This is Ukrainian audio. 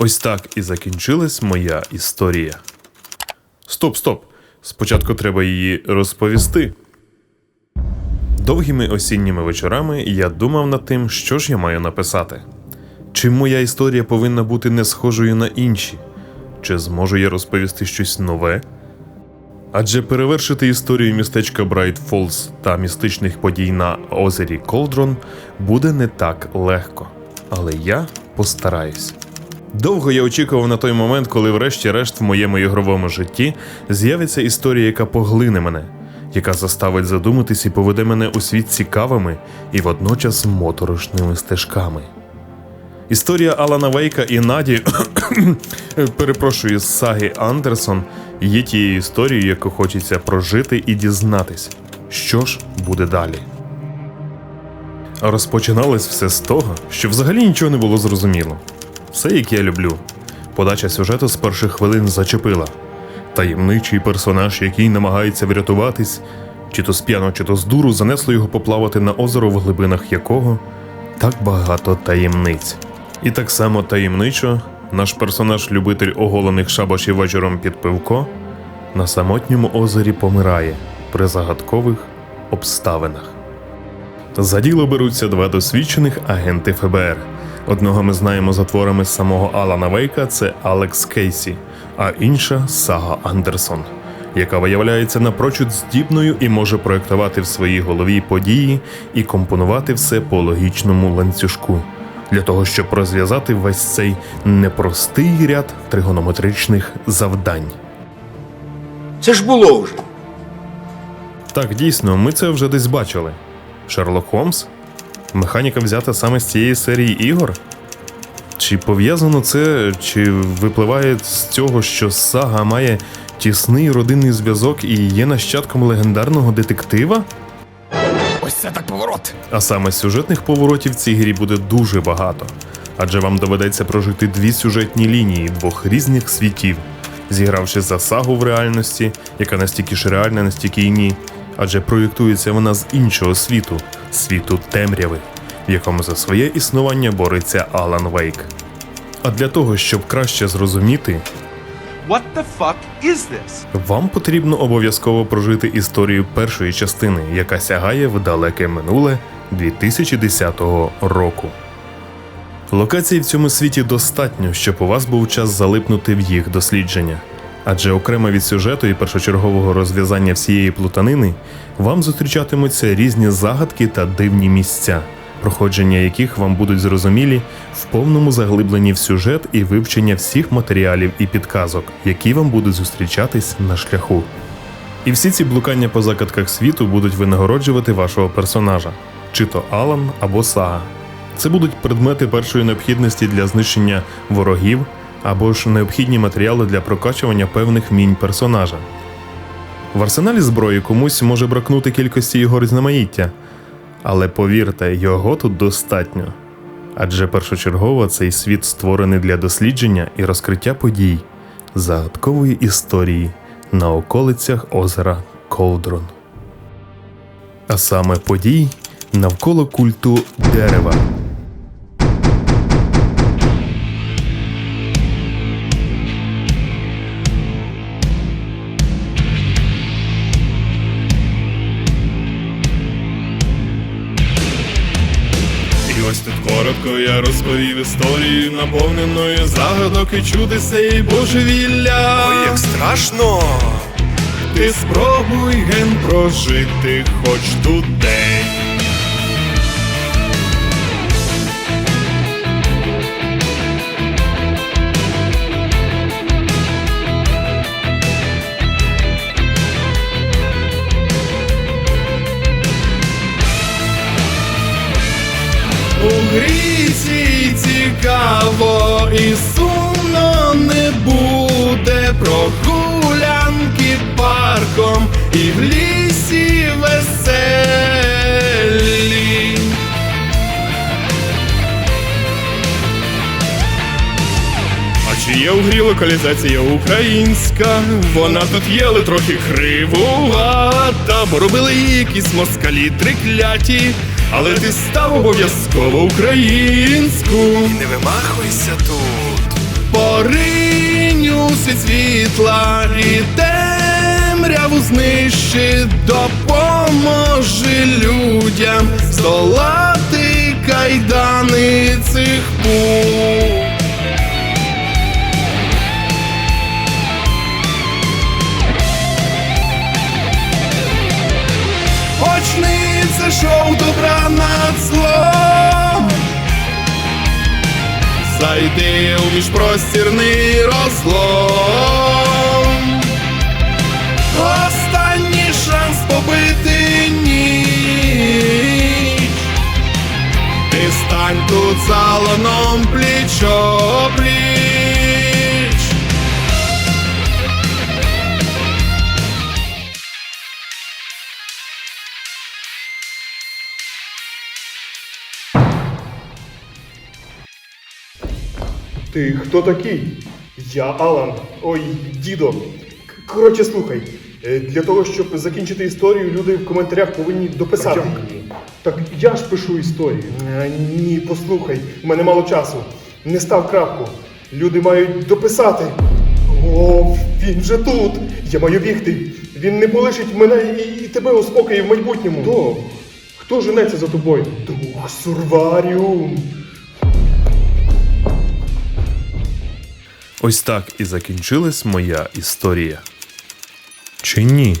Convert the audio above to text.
Ось так і закінчилась моя історія. Стоп, стоп. Спочатку треба її розповісти. Довгими осінніми вечорами я думав над тим, що ж я маю написати. Чи моя історія повинна бути не схожою на інші? Чи зможу я розповісти щось нове? Адже перевершити історію містечка Брайт Фолз та містичних подій на озері Колдрон буде не так легко. Але я постараюсь. Довго я очікував на той момент, коли, врешті-решт, в моєму ігровому житті з'явиться історія, яка поглине мене, яка заставить задуматись і поведе мене у світ цікавими і водночас моторошними стежками. Історія Алана Вейка і Наді, перепрошую, з саги Андерсон, є тією історією, яку хочеться прожити і дізнатись, що ж буде далі. Розпочиналось все з того, що взагалі нічого не було зрозуміло. Все, як я люблю. Подача сюжету з перших хвилин зачепила. Таємничий персонаж, який намагається врятуватись, чи то з п'яно, чи то з дуру, занесло його поплавати на озеро, в глибинах якого так багато таємниць. І так само таємничо наш персонаж-любитель оголених шабашів вечором під пивко на самотньому озері помирає при загадкових обставинах. За діло беруться два досвідчених агенти ФБР. Одного ми знаємо за творами самого Алана Вейка, це Алекс Кейсі, а інша Сага Андерсон, яка виявляється напрочуд здібною і може проєктувати в своїй голові події і компонувати все по логічному ланцюжку, для того, щоб розв'язати весь цей непростий ряд тригонометричних завдань. Це ж було вже. Так, дійсно, ми це вже десь бачили. Шерлок Холмс? Механіка взята саме з цієї серії ігор? Чи пов'язано це, чи випливає з цього, що сага має тісний родинний зв'язок і є нащадком легендарного детектива? Ось це так поворот. А саме сюжетних поворотів в цій грі буде дуже багато, адже вам доведеться прожити дві сюжетні лінії двох різних світів, зігравши за сагу в реальності, яка настільки ж реальна, настільки і ні, адже проєктується вона з іншого світу, світу темряви, в якому за своє існування бореться Алан Вейк. А для того, щоб краще зрозуміти, What the fuck is this? вам потрібно обов'язково прожити історію першої частини, яка сягає в далеке минуле 2010 року. Локацій в цьому світі достатньо, щоб у вас був час залипнути в їх дослідження. Адже окремо від сюжету і першочергового розв'язання всієї плутанини вам зустрічатимуться різні загадки та дивні місця, проходження яких вам будуть зрозумілі в повному заглибленні в сюжет і вивчення всіх матеріалів і підказок, які вам будуть зустрічатись на шляху. І всі ці блукання по закатках світу будуть винагороджувати вашого персонажа, чи то Алан або Сага. Це будуть предмети першої необхідності для знищення ворогів або ж необхідні матеріали для прокачування певних мінь персонажа. В арсеналі зброї комусь може бракнути кількості його різноманіття, але повірте, його тут достатньо. Адже першочергово цей світ створений для дослідження і розкриття подій, загадкової історії на околицях озера Колдрон. А саме подій навколо культу дерева. Ось тут коротко я розповів історію, наповненою загадок і чудеса і божевілля. Ой, як страшно. Ти спробуй ген прожити хоч тут день. Чи є у грі локалізація українська? Вона тут є, але трохи кривувата, бо робили її якісь москалі трикляті. Але ти став обов'язково українську. Не вимахуйся тут. поринь у світ світла і темряву знищить, допоможи людям здолати кайдани цих пут. Це шоу добра над злом. Зайди у міжпростірний розлом. Останній шанс побити ніч. Ти стань тут залоном пліч-о-пліч. Ти хто такий? Я Алан. Ой, дідо. Коротше, слухай. е, Для того, щоб закінчити історію, люди в коментарях повинні дописати її. Так я ж пишу історію. Е, Ні, послухай, в мене мало часу. Не став крапку. Люди мають дописати. О, він вже тут. Я маю бігти. Він не полишить мене і, і тебе у спокої в майбутньому. Хто? Хто женеться за тобою? Дух Сурваріум. Ось так і закінчилась моя історія. Чи ні?